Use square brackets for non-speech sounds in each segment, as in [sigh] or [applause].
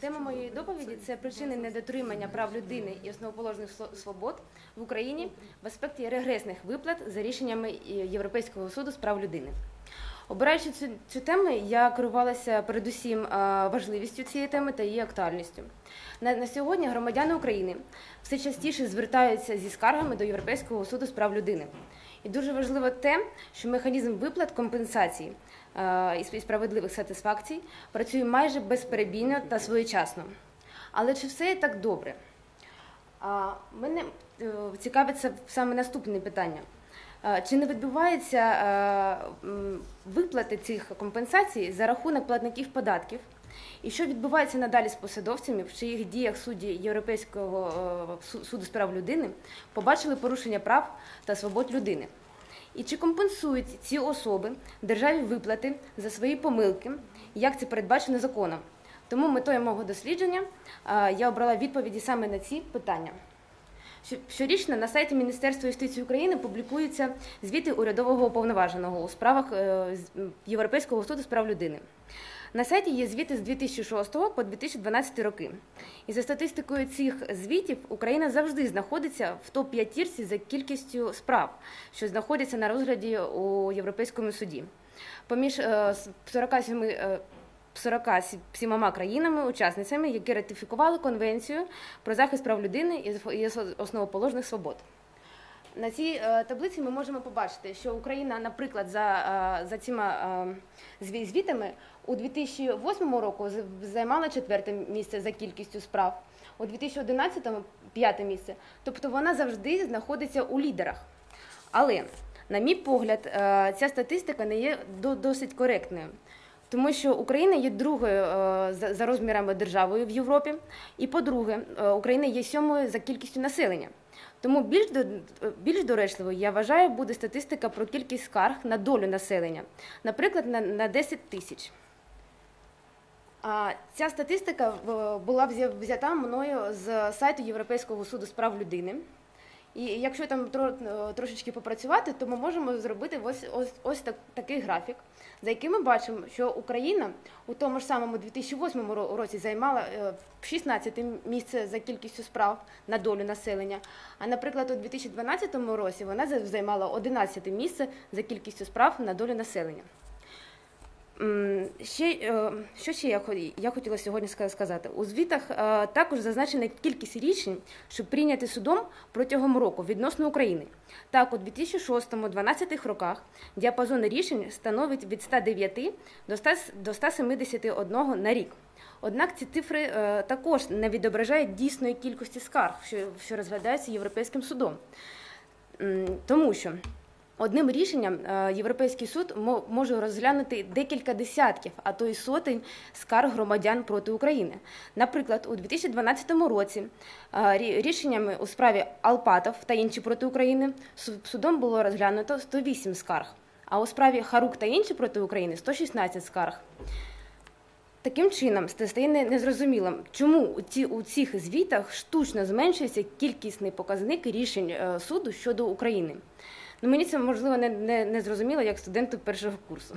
Тема моєї доповіді це причини недотримання прав людини і основоположних свобод в Україні в аспекті регресних виплат за рішеннями е, Європейського суду з прав людини. Обираючи цю, цю тему, я керувалася передусім важливістю цієї теми та її актуальністю. На, на сьогодні громадяни України все частіше звертаються зі скаргами до Європейського суду з прав людини. І дуже важливо те, що механізм виплат компенсації і сп- справедливих сатисфакцій працює майже безперебійно та своєчасно. Але чи все так добре? Мене е, цікавиться саме наступне питання. Е, Чи не відбуваються е, виплати цих компенсацій за рахунок платників податків? І що відбувається надалі з посадовцями, в чиїх діях судді Європейського е, суду з прав людини побачили порушення прав та свобод людини? І чи компенсують ці особи державі виплати за свої помилки, як це передбачено законом? Тому метою мого дослідження я обрала відповіді саме на ці питання. Щорічно на сайті Міністерства юстиції України публікуються звіти урядового уповноваженого у справах е, Європейського суду з прав людини. На сайті є звіти з 2006 по 2012 роки. І за статистикою цих звітів Україна завжди знаходиться в топ-п'ятірці за кількістю справ, що знаходяться на розгляді у Європейському суді. Поміж е, с- 47 е, 47 країнами-учасницями, які ратифікували конвенцію про захист прав людини і основоположних свобод. На цій е, таблиці ми можемо побачити, що Україна, наприклад, за, е, за цими е, зві- звітами у 2008 року займала четверте місце за кількістю справ, у 2011 п'яте місце. Тобто вона завжди знаходиться у лідерах. Але, на мій погляд, ця статистика не є до- досить коректною. Тому що Україна є другою е, за розмірами державою в Європі, і по-друге, е, Україна є сьомою за кількістю населення. Тому більш до більш доречливою я вважаю буде статистика про кількість скарг на долю населення, наприклад, на, на 10 тисяч. А ця статистика е, була взята мною з сайту Європейського суду з прав людини. І якщо там е, трошечки попрацювати, то ми можемо зробити ось, ось, ось так, такий графік, за яким ми бачимо, що Україна у тому ж самому 2008 ро- році займала е, 16 місце за кількістю справ на долю населення. А, наприклад, у 2012 році вона за- займала 11 місце за кількістю справ на долю населення. Ще, е, що ще я, я хотіла сьогодні сказати? У звітах е, також зазначена кількість рішень, що прийняті судом протягом року відносно України. Так, у 2006-2012 роках діапазон рішень становить від 109 до 100 до 171 на рік. Однак ці цифри е, також не відображають дійсної кількості скарг, що, що розглядаються Європейським судом. Тому що одним рішенням е, Європейський суд мо- може розглянути декілька десятків, а то й сотень скарг громадян проти України. Наприклад, у 2012 році е, рішеннями у справі Алпатов та інші проти України су- судом було розглянуто 108 скарг, а у справі Харук та інші проти України 116 скарг. Таким чином, ста- стає не- незрозумілим, чому у, цих звітах штучно зменшується кількісний показник рішень е, суду щодо України. Ну, мені це можливо не, не, не зрозуміло як студенту першого курсу.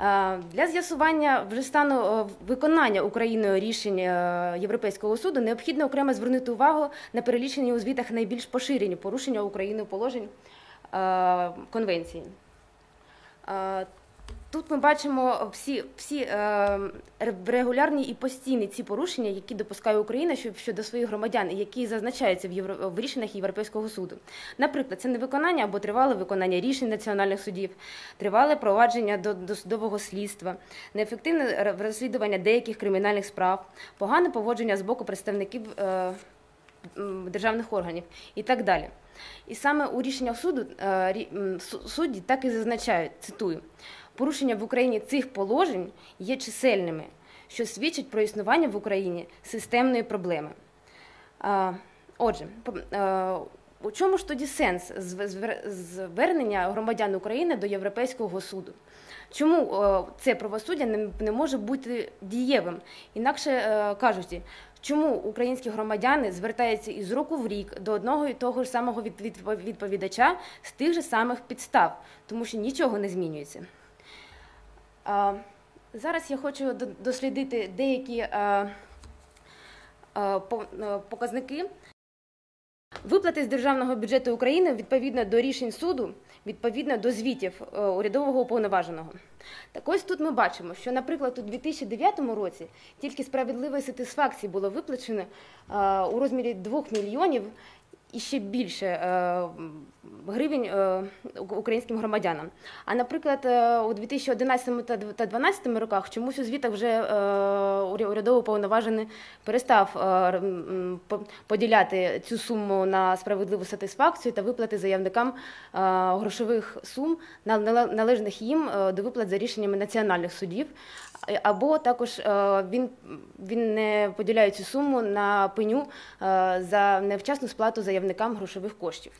Е, Для з'ясування вже стану е, виконання Україною рішень е, Європейського суду необхідно окремо звернути увагу на перелічені у звітах найбільш поширені порушення Україною положень е, конвенції. Тут ми бачимо всі, всі е, регулярні і постійні ці порушення, які допускає Україна щодо своїх громадян, які зазначаються в, євро, в рішеннях Європейського суду. Наприклад, це невиконання або тривале виконання рішень національних судів, тривале провадження до досудового слідства, неефективне розслідування деяких кримінальних справ, погане поводження з боку представників е, державних органів і так далі. І саме у рішеннях суду е, судді так і зазначають, цитую, порушення в Україні цих положень є чисельними, що свідчить про існування в Україні системної проблеми. Отже, е, у чому ж тоді сенс звернення громадян України до Європейського суду? Чому е, це правосуддя не, може бути дієвим? Інакше кажучи, чому українські громадяни звертаються із року в рік до одного і того ж самого від- від- відповідача з тих же самих підстав, тому що нічого не змінюється. Зараз я хочу дослідити деякі е, е, е, показники. Виплати з державного бюджету України відповідно до рішень суду, відповідно до звітів е, урядового уповноваженого. Так ось тут ми бачимо, що, наприклад, у 2009 році тільки справедливої сатисфакції було виплачено е, у розмірі 2 мільйонів і ще більше е, гривень е, українським громадянам. А наприклад, е, у 2011 та 2012 роках чомусь у звітах вже е, урядово повноважений перестав е, поділяти цю суму на справедливу сатисфакцію та виплати заявникам е, грошових сум, належних їм е, до виплат за рішеннями національних судів. Або також е, він, він не поділяє цю суму на пеню е, за невчасну сплату заявникам грошових коштів.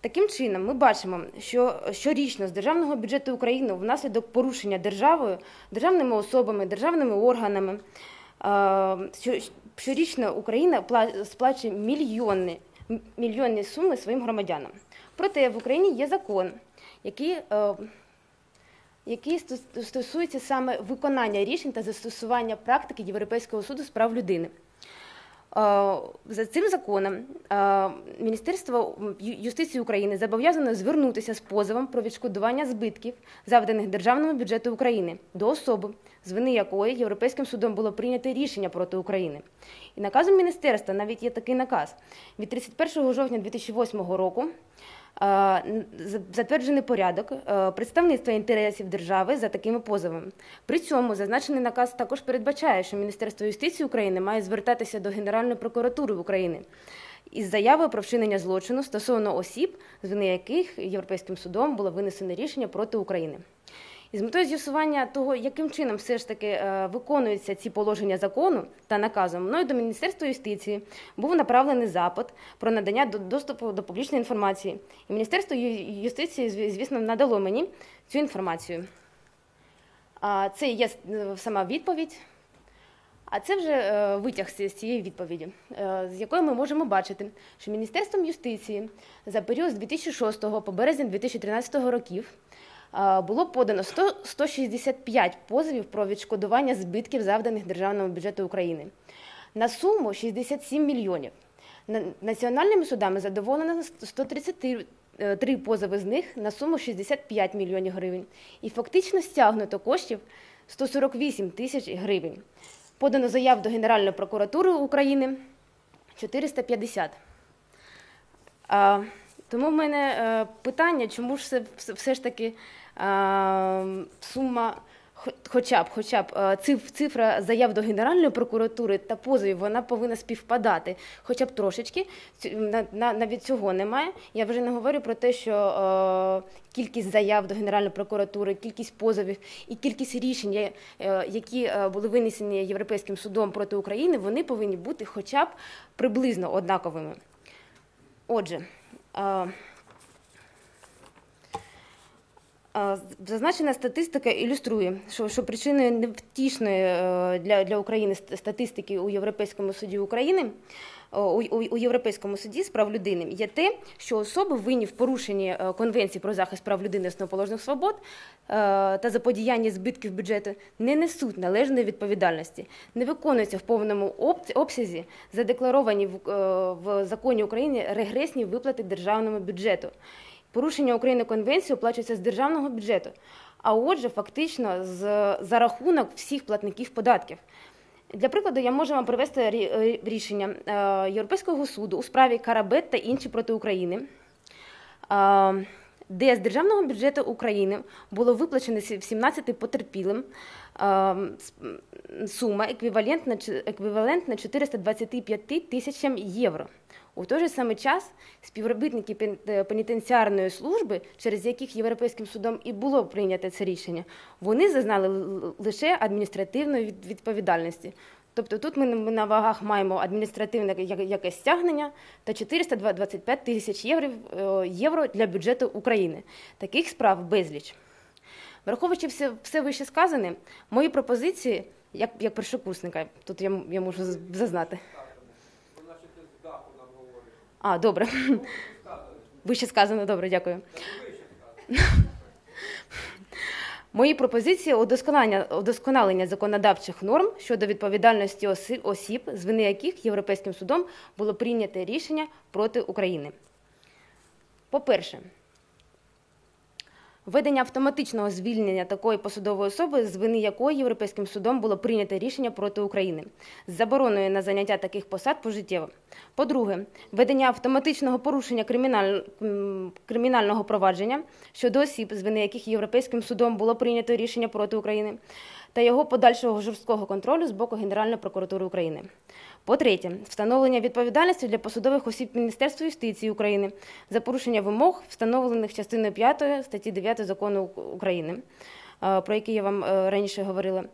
Таким чином, ми бачимо, що щорічно з державного бюджету України внаслідок порушення державою, державними особами, державними органами, е, щорічно Україна сплачує мільйонні, м- мільйонні суми своїм громадянам. Проте в Україні є закон, який, е, який стосується саме виконання рішень та застосування практики Європейського суду з прав людини. Е, За цим законом е, Міністерство юстиції України зобов'язано звернутися з позовом про відшкодування збитків, завданих державному бюджету України, до особи, з вини якої Європейським судом було прийнято рішення проти України. І наказом міністерства навіть є такий наказ від 31 жовтня 2008 року. Е, Затверджений порядок е, представництва інтересів держави за такими позовами. При цьому зазначений наказ також передбачає, що Міністерство юстиції України має звертатися до Генеральної прокуратури України із заявою про вчинення злочину стосовно осіб, з вини яких Європейським судом було винесено рішення проти України. І з метою з'ясування того, яким чином все ж таки е, виконуються ці положення закону та наказом, мною до Міністерства юстиції був направлений запит про надання доступу до публічної інформації. І Міністерство юстиції, звісно, надало мені цю інформацію. Це є е, сама відповідь. А це вже е, витяг з цієї відповіді, з якої ми можемо бачити, що Міністерством юстиції за період з 2006 по березень 2013 років було подано 100, 165 позовів про відшкодування збитків, завданих державному бюджету України, на суму 67 мільйонів. Національними судами задоволено 133 е, позови з них на суму 65 мільйонів гривень. І фактично стягнуто коштів 148 тисяч гривень. Подано заяв до Генеральної прокуратури України 450. Тому в мене е, питання, чому ж все, все, ж таки е, сума, хоча б, хоча б е, цифра заяв до Генеральної прокуратури та позовів, вона повинна співпадати хоча б трошечки. Навіть цього немає. Я вже не говорю про те, що кількість заяв до Генеральної прокуратури, кількість позовів і кількість рішень, які були винесені Європейським судом проти України, вони повинні бути хоча б приблизно однаковими. Отже, зазначена статистика ілюструє, що, що причиною невтішної е, для, для України статистики у Європейському суді України. О, У, у, у Європейському суді з прав людини є те, що особи винні в порушенні е, Конвенції про захист прав людини основоположних свобод е, та заподіяння збитків бюджету не несуть належної відповідальності, не виконуються в повному обсязі задекларовані в, е, в законі України регресні виплати державному бюджету. Порушення України конвенції оплачується з державного бюджету, а отже, фактично з, за рахунок всіх платників податків. Для прикладу, я можу вам привести е, рішення е, Європейського суду у справі Карабет та інші проти України, е, де з державного бюджету України було виплачено сі- 17 потерпілим сума еквівалентна 425 тисячам євро. У той же самий час співробітники е, пенітенціарної служби, через яких Європейським судом і було прийнято це рішення, вони зазнали лише адміністративної відповідальності. Тобто тут ми на- вагах маємо адміністративне якесь стягнення та 425 тисяч євро, е, євро для бюджету України. Таких справ безліч. Враховуючи все, все вище сказане, мої пропозиції, як, як першокурсника, тут я, я можу зазнати. Нам говорить. А, добре. Вище сказано, добре, дякую. [laughs] Мої пропозиції удосконалення, законодавчих норм щодо відповідальності осіб, з вини яких Європейським судом було прийнято рішення проти України. По-перше, введення автоматичного звільнення такої посадової особи, з вини якої Європейським судом було прийнято рішення проти України, з забороною на заняття таких посад пожиттєво. По-друге, введення автоматичного порушення криміналь... кримінального провадження щодо осіб, з вини яких Європейським судом було прийнято рішення проти України, та його подальшого жорсткого контролю з боку Генеральної прокуратури України. По-третє, встановлення відповідальності для посадових осіб Міністерства юстиції України за порушення вимог, встановлених частиною 5 статті 9 закону України, е, про який я вам е, раніше говорила.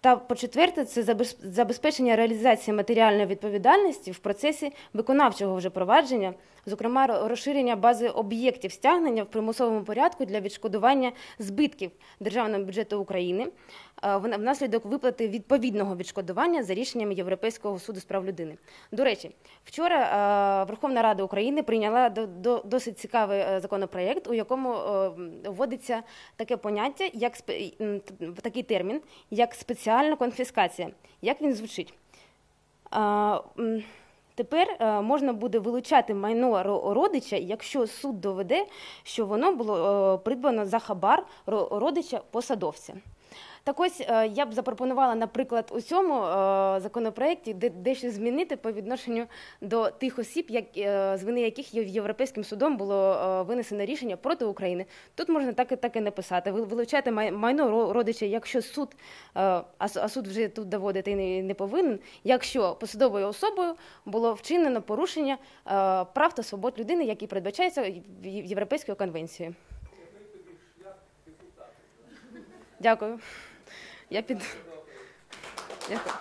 Та по-четверте, це забез- забезпечення реалізації матеріальної відповідальності в процесі виконавчого вже провадження, зокрема розширення бази об'єктів стягнення в примусовому порядку для відшкодування збитків державного бюджету України е, внаслідок виплати відповідного відшкодування за рішеннями Європейського суду з прав людини. До речі, вчора е, Верховна Рада України прийняла до, до, досить цікавий е, законопроект, у якому вводиться таке поняття, як такий термін, як спеціальна конфіскація. Як він звучить? Тепер е, можна буде вилучати майно ро- родича, якщо суд доведе, що воно було е, придбано за хабар ро- родича посадовця. Так ось е, я б запропонувала, наприклад, у цьому е, законопроекті де, дещо змінити по відношенню до тих осіб, як, е, з вини яких Європейським судом було винесено рішення проти України. Тут можна так і так і написати. Ви- Вилучати май- майно ро- родича, якщо суд, а, суд вже тут доводити не, не повинен, якщо посадовою особою було вчинено порушення прав та свобод людини, які передбачаються Європейською конвенцією. Дякую. Я піду. Дякую.